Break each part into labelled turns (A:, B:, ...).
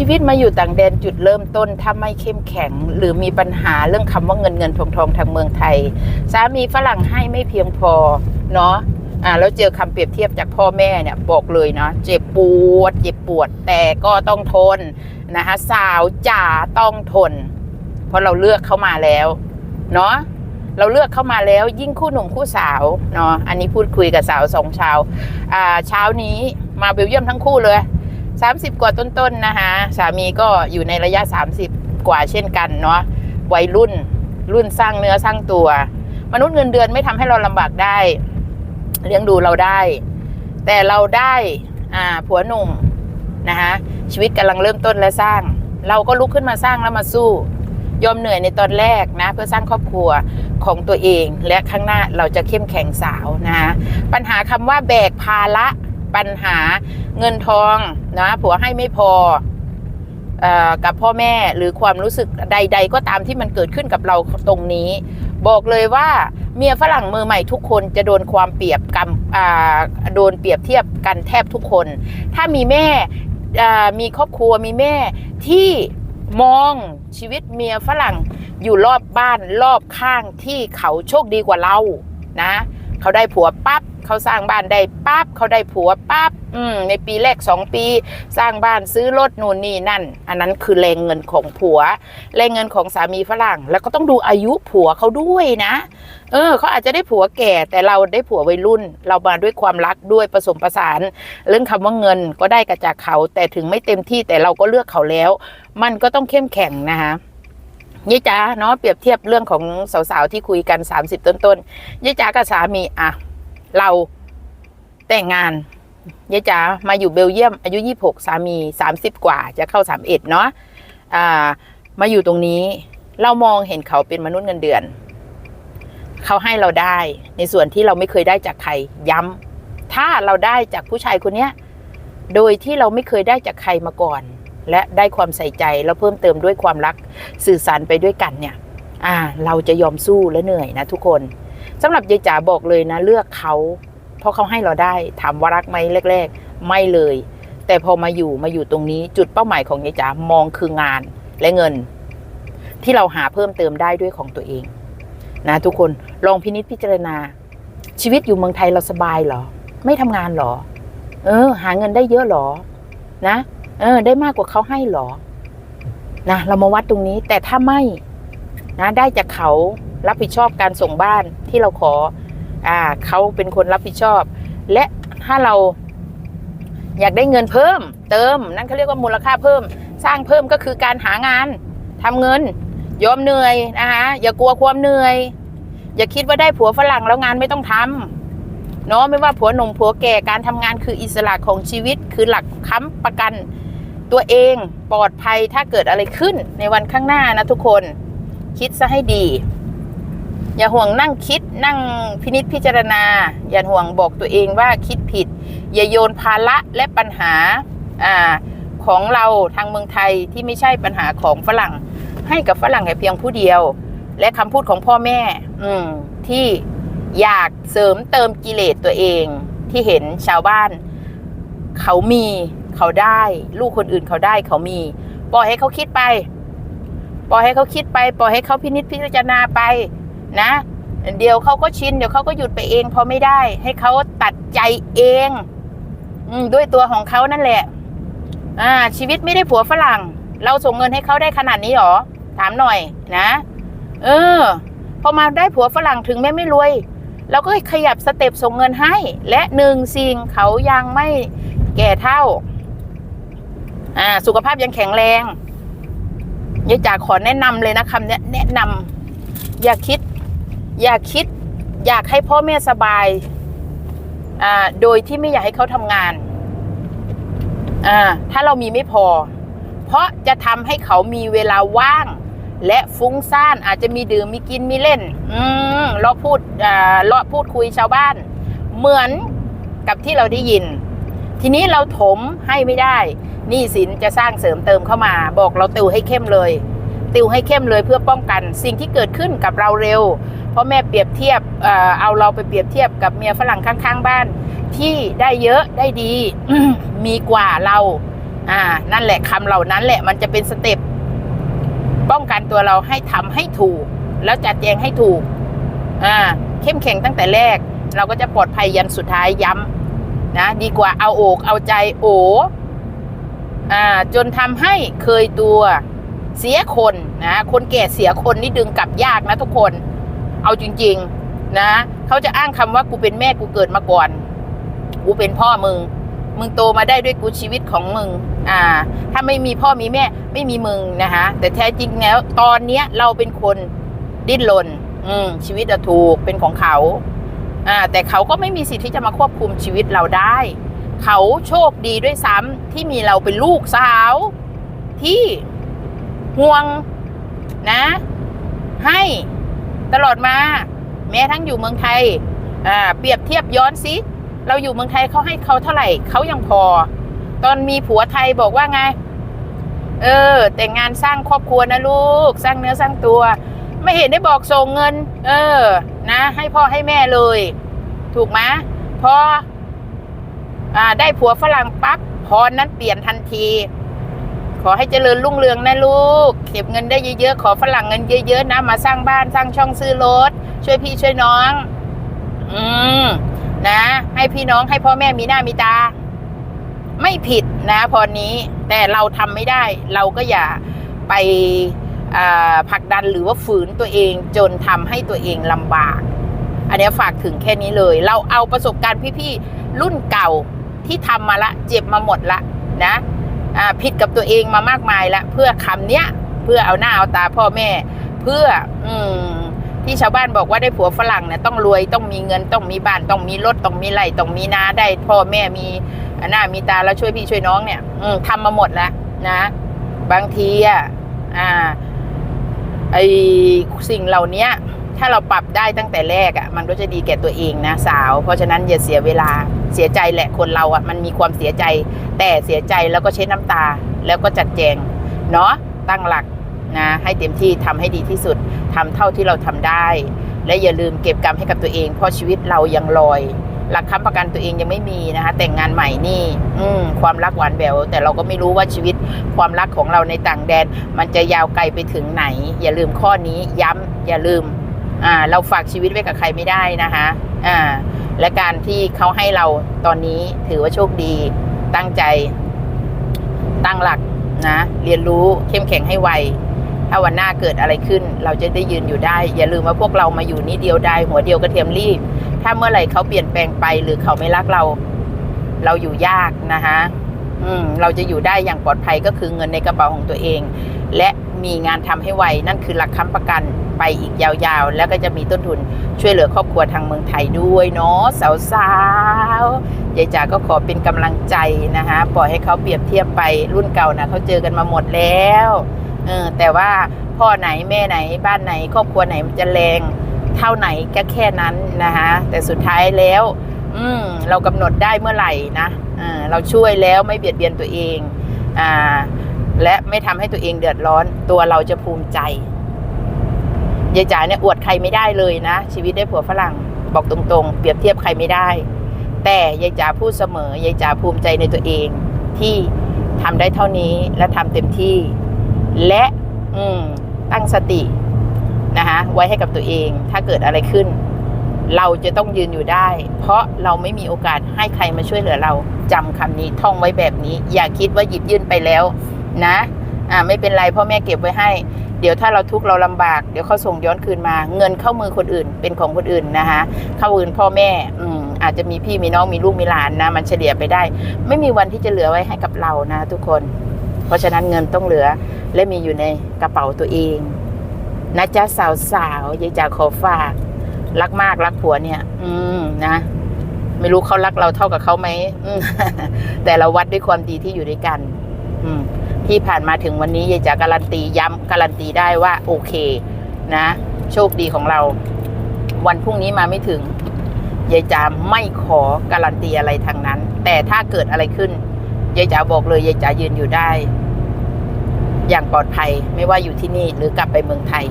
A: ชีวิตมาอยู่ต่างแดนจุดเริ่มต้นถ้าไม่เข้มแข็ง หรือมีปัญหาเรื่องคำว่าเงินเงินทองทองทางเมืองไทย สามีฝรั่งให้ไม่เพียงพอเนาะอ่าแล้วเจอคำเปรียบเทียบจากพ่อแม่เนี่ยบอกเลยเนาะเจ็บปวด เจ็บปวดแต่ก็ต้องทนนะคะสาวจ๋าต้องทน เพราะเราเลือกเข้ามาแล้วเนาะเราเลือกเข้ามาแล้วยิ่งคู่หนุ่มคู่สาวเนาะอันนี้พูดคุยกับสาวสองชาวอ่าเช้านี้มาเบลเยียมทั้งคู่เลย 30 กว่าต้นๆนะคะสามีก็อยู่ในระยะ 30 กว่าเช่นกันเนาะวัยรุ่นรุ่นสร้างเนื้อสร้างตัว มนุษย์เงินเดือนไม่ทำให้เราลำบากได้ เลี้ยงดูเราได้ แต่เราได้อ่าผัวหนุ่มนะคะชีวิตกำลังเริ่มต้นและสร้าง เราก็ลุกขึ้นมาสร้างแล้วมาสู้ ยอมเหนื่อยในตอนแรกนะเพื่อสร้างครอบครัวของตัวเอง และข้างหน้าเราจะเข้มแข็งสาวนะะปัญหาคำว่าแบกภาระ ปัญหาเงินทองนะผัวให้ไม่พออกับพ่อแม่หรือความรู้สึกใด ๆ ก็ตามที่มันเกิดขึ้นกับเราตรงนี้ บอกเลยว่าเมียฝรั่งมือใหม่ทุกคนจะโดนความเปรียบกรรมอ่าโดนเปรียบเทียบกันแทบทุกคน ถ้ามีแม่มีครอบครัวมีแม่ที่มองชีวิตเมียฝรั่งอยู่รอบบ้านรอบข้างที่เขาโชคดีกว่าเรานะ เขาได้ผัวปั๊บเขาสร้างบ้านได้ปั๊บเขาได้ผัวปั๊บอืมในปีแรกสองปี สร้างบ้านซื้อรถนู่นนี่นั่น อันนั้นคือแรงเงินของผัว แรงเงินของสามีฝรั่ง แล้วก็ต้องดูอายุผัวเขาด้วยนะ เออเขาอาจจะได้ผัวแก่แต่เราได้ผัววัยรุ่น เรามาด้วยความรักด้วยผสมประสาน เรื่องคำว่าเงินก็ได้กระจากเขา แต่ถึงไม่เต็มที่แต่เราก็เลือกเขาแล้ว มันก็ต้องเข้มแข็งนะคะ ยี่จ๋าเนาะเปรียบเทียบเรื่องของสาวๆที่คุยกัน30ต้นๆยี่จ๋ากับสามีอะเราแต่งงานยายจ๋ามาอยู่เบลเยียม อายุ26สามี30กว่า จะเข้า31เอ็ดเนาะอ่า มาอยู่ตรงนี้ เรามองเห็นเขาเป็นมนุษย์เงินเดือน เขาให้เราได้ในส่วนที่เราไม่เคยได้จากใครย้ำถ้าเราได้จากผู้ชายคนเนี้ย โดยที่เราไม่เคยได้จากใครมาก่อน และได้ความใส่ใจแล้วเพิ่มเติมด้วยความรักสื่อสารไปด้วยกันเนี่ยอ่าเราจะยอมสู้และเหนื่อยนะทุกคนสำหรับยายจ๋าบอกเลยนะเลือกเขาเพราะเขาให้เราได้ถามว่ารักไหมแรก ๆ ไม่เลย แต่พอมาอยู่มาอยู่ตรงนี้จุดเป้าหมายของยายจ๋ามองคืองานและเงิน ที่เราหาเพิ่มเติมได้ด้วยของตัวเองนะทุกคนลองพินิจพิจารณา ชีวิตอยู่เมืองไทยเราสบายเหรอ ไม่ทำงานเหรอ เออ หาเงินได้เยอะเหรอ นะ เออ ได้มากกว่าเขาให้เหรอ นะเรามาวัดตรงนี้ แต่ถ้าไม่ นะได้จากเขารับผิดชอบการส่งบ้านที่เราขอ อ่าเขาเป็นคนรับผิดชอบ และถ้าเราอยากได้เงินเพิ่ม เติม นั่นเขาเรียกว่ามูลค่าเพิ่ม สร้างเพิ่มก็คือการหางานทำเงินยอมเหนื่อยนะคะอย่ากลัวความเหนื่อย อย่าคิดว่าได้ผัวฝรั่งแล้วงานไม่ต้องทำเนาะไม่ว่าผัวหนุ่มผัวแก่การทำงานคืออิสระของชีวิตคือหลักค้ำประกัน ตัวเองปลอดภัยถ้าเกิดอะไรขึ้นในวันข้างหน้านะทุกคน คิดซะให้ดี อย่าห่วงนั่งคิดนั่งพินิจพิจารณา อย่าห่วงบอกตัวเองว่าคิดผิด อย่าโยนภาระและปัญหาอ่าของเราทางเมืองไทยที่ไม่ใช่ปัญหาของฝรั่ง ให้กับฝรั่งแค่เพียงผู้เดียว และคำพูดของพ่อแม่ อืมที่อยากเสริมเติมกิเลสตัวเองที่เห็นชาวบ้าน เขามี เขาได้ ลูกคนอื่นเขาได้เขามี ปล่อยให้เขาคิดไป ปล่อยให้เขาคิดไป ปล่อยให้เขาพินิจพิจารณาไป นะ เดี๋ยวเขาก็ชินเดี๋ยวเขาก็หยุดไปเองพอไม่ได้ ให้เขาตัดใจเองอด้วยตัวของเขานั่นแหละ อ่า ชีวิตไม่ได้ผัวฝรั่ง เราส่งเงินให้เขาได้ขนาดนี้หรอถามหน่อย นะ เออพอมาได้ผัวฝรั่งถึงแม้ไม่รวยเราก็ขยับสเต็ปส่งเงินให้ และหนึ่งสิ่งเขายังไม่แก่เท่า อ่า สุขภาพยังแข็งแรงยายจ๋าขอแนะนำเลยนะคำเนี้ยแนะนำอย่าคิด อย่าคิด อยากให้พ่อแม่สบาย อ่า โดยที่ไม่อยากให้เขาทำงาน อ่า ถ้าเรามีไม่พอ เพราะจะทำให้เขามีเวลาว่าง และฟุ้งซ่านอาจจะมีดื่มมีกินมีเล่น อืมเราพูดอ่าเราพูดคุยชาวบ้าน เหมือนกับที่เราได้ยิน ทีนี้เราถมให้ไม่ได้ หนี้สินจะสร้างเสริมเติมเข้ามา บอกเราติวให้เข้มเลย ติวให้เข้มเลยเพื่อป้องกัน สิ่งที่เกิดขึ้นกับเราเร็ว เพราะแม่เปรียบเทียบเอ่อเอาเราไปเปรียบเทียบกับเมียฝรั่งข้างๆบ้าน ที่ได้เยอะได้ดีมีกว่าเราอ่านั่นแหละคำเหล่านั้นแหละมันจะเป็นสเต็ปป้องกันตัวเราให้ทำให้ถูก แล้วจัดแจงให้ถูกอ่าเข้มแข็งตั้งแต่แรก เราก็จะปลอดภัยยันสุดท้ายย้ำนะ ดีกว่าเอาอกเอาใจโอ จนทำให้เคยตัวเสียคนนะคนแก่เสียคนนี่ดึงกลับยากนะทุกคน เอาจริง ๆ นะเขาจะอ้างคำว่ากูเป็นแม่กูเกิดมาก่อน กูเป็นพ่อมึง มึงโตมาได้ด้วยกูชีวิตของมึง อ่า ถ้าไม่มีพ่อมีแม่ไม่มีมึงนะคะแต่แท้จริงแล้ว ตอนเนี้ยเราเป็นคนดิ้นรนอืมชีวิตอะถูกเป็นของเขาอ่าแต่เขาก็ไม่มีสิทธิ์ที่จะมาควบคุมชีวิตเราได้ เขาโชคดีด้วยซ้ำที่มีเราเป็นลูกสาว ที่ห่วงนะ ให้ตลอดมา แม้ทั้งอยู่เมืองไทยอ่าเปรียบเทียบย้อนสิเราอยู่เมืองไทยเขาให้เขาเท่าไหร่เขายังพอ ตอนมีผัวไทยบอกว่าไง เออ แต่งงานสร้างครอบครัวนะลูก สร้างเนื้อสร้างตัว ไม่เห็นได้บอกส่งเงิน เออ นะ ให้พ่อให้แม่เลย ถูกไหมพออ่า ได้ผัวฝรั่งปั๊บพรนั้นเปลี่ยนทันที ขอให้เจริญรุ่งเรืองนะลูก เก็บเงินได้เยอะๆ ขอฝรั่งเงินเยอะๆ นะ มาสร้างบ้านสร้างช่องซื้อรถ ช่วยพี่ช่วยน้อง อืม นะ ให้พี่น้องให้พ่อแม่มีหน้ามีตา ไม่ผิดนะพรนี้ แต่เราทำไม่ได้ เราก็อย่าไปผลักดันหรือว่าฝืนตัวเองจนทำให้ตัวเองลำบาก อันนี้ฝากถึงแค่นี้เลย เราเอาประสบการณ์พี่ๆรุ่นเก่า ที่ทำมาละเจ็บมาหมดละนะผิดกับตัวเองมามากมายละเพื่อคำเนี้ยเพื่อเอาหน้าเอาตาพ่อแม่ เพื่ออืมที่ชาวบ้านบอกว่าได้ผัวฝรั่งเนี่ยต้องรวยต้องมีเงินต้องมีบ้านต้องมีรถต้องมีไร่ต้องมีนาได้พ่อแม่มีหน้ามีตาแล้วช่วยพี่ช่วยน้องเนี่ยอืมทำมาหมดแล้วนะ บางทีอะอ่าไอสิ่งเหล่านี้ถ้าเราปรับได้ตั้งแต่แรกอะ มันก็จะดีแก่ตัวเองนะสาว เพราะฉะนั้นอย่าเสียเวลา เสียใจแหละคนเราอะมันมีความเสียใจ แต่เสียใจแล้วก็เช็ดน้ำตาแล้วก็จัดแจงเนาะตั้งหลักนะให้เต็มที่ทำให้ดีที่สุดทำเท่าที่เราทำได้ และอย่าลืมเก็บกรรมให้กับตัวเอง เพราะชีวิตเรายังลอย หลักค้ำประกันตัวเองยังไม่มีนะคะ แต่งงานใหม่นี่ อืความรักหวานแหววแต่เราก็ไม่รู้ว่าชีวิตความรักของเราในต่างแดน มันจะยาวไกลไปถึงไหน อย่าลืมข้อนี้ย้ำอย่าลืมอ่าเราฝากชีวิตไว้กับใครไม่ได้นะคะอ่า และการที่เขาให้เราตอนนี้ถือว่าโชคดี ตั้งใจ ตั้งหลักนะ เรียนรู้เข้มแข็งให้ไว ถ้าวันหน้าเกิดอะไรขึ้น เราจะได้ยืนอยู่ได้ อย่าลืมว่าพวกเรามาอยู่นี่เดียวได้หัวเดียวกระเทียมรีบ ถ้าเมื่อไหร่เขาเปลี่ยนแปลงไปหรือเขาไม่รักเรา เราอยู่ยากนะคะอืมเราจะอยู่ได้อย่างปลอดภัยก็คือเงินในกระเป๋าของตัวเอง และมีงานทำให้ไว นั่นคือหลักค้ำประกันไปอีกยาวๆ แล้วก็จะมีต้นทุนช่วยเหลือครอบครัวทางเมืองไทยด้วยเนาะสาวๆยายจ๋าก็ขอเป็นกำลังใจนะคะปล่อยให้เขาเปรียบเทียบไปรุ่นเก่านะเขาเจอกันมาหมดแล้วเออแต่ว่าพ่อไหนแม่ไหนบ้านไหน ครอบครัวไหนมันจะแรงเท่าไหนก็แค่นั้นนะคะแต่สุดท้ายแล้ว อืมเรากำหนดได้เมื่อไหร่นะอ่าเราช่วยแล้วไม่เบียดเบียนตัวเองอ่า และไม่ทำให้ตัวเองเดือดร้อน ตัวเราจะภูมิใจยายจ๋าเนี่ยอวดใครไม่ได้เลยนะ ชีวิตได้ผัวฝรั่งบอกตรงๆ เปรียบเทียบใครไม่ได้ แต่ยายจ๋าพูดเสมอยายจ๋าภูมิใจในตัวเอง ที่ทำได้เท่านี้และทำเต็มที่ และอืมตั้งสตินะคะไว้ให้กับตัวเอง ถ้าเกิดอะไรขึ้น เราจะต้องยืนอยู่ได้ เพราะเราไม่มีโอกาสให้ใครมาช่วยเหลือเราจำคำนี้ท่องไว้แบบนี้ อย่าคิดว่าหยิบยื่นไปแล้ว นะอ่าไม่เป็นไรพ่อแม่เก็บไว้ให้ เดี๋ยวถ้าเราทุกข์เราลำบากเดี๋ยวเขาส่งย้อนคืนมา เงินเข้ามือคนอื่นเป็นของคนอื่นนะคะเข้ามือพ่อแม่อืมอาจจะมีพี่มีน้องมีลูกมีหลานนะ มันเฉลี่ยไปได้ ไม่มีวันที่จะเหลือไว้ให้กับเรานะทุกคน เพราะฉะนั้นเงินต้องเหลือและมีอยู่ในกระเป๋าตัวเองนะจ๊ะสาวสาวยายจ๋าขอฝาก รักมากรักผัวเนี่ย อืมนะไม่รู้เขารักเราเท่ากับเขาไหมแต่เราวัดด้วยความดีที่อยู่ด้วยกัน อืม ที่ผ่านมาถึงวันนี้ยายจ๋าการันตีย้ำการันตีได้ว่าโอเคนะ โชคดีของเรา วันพรุ่งนี้มาไม่ถึงยายจ๋าไม่ขอการันตีอะไรทางนั้น แต่ถ้าเกิดอะไรขึ้นยายจ๋าบอกเลยยายจ๋ายืนอยู่ได้ อย่างปลอดภัยไม่ว่าอยู่ที่นี่หรือกลับไปเมืองไทย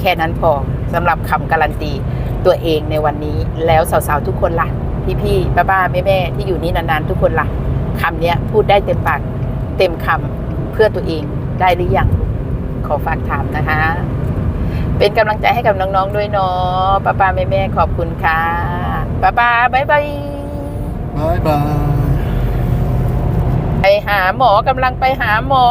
A: แค่นั้นพอสำหรับคำการันตีตัวเองในวันนี้แล้วสาวๆทุกคนล่ะ พี่ๆป้าๆแม่ๆที่อยู่นี่นานๆ ทุกคนล่ะคำนี้พูดได้เต็มปากเต็มคำ พื่อตัวเองได้หรือยังขอฝากถามนะคะ เป็นกำลังใจให้กับน้องๆด้วยเนาะป้าป้าแม่แม่ๆขอบคุณค่ะป้าป้าบายบาย
B: บายบาย
A: ไปหาหมอกำลังไปหาหมอ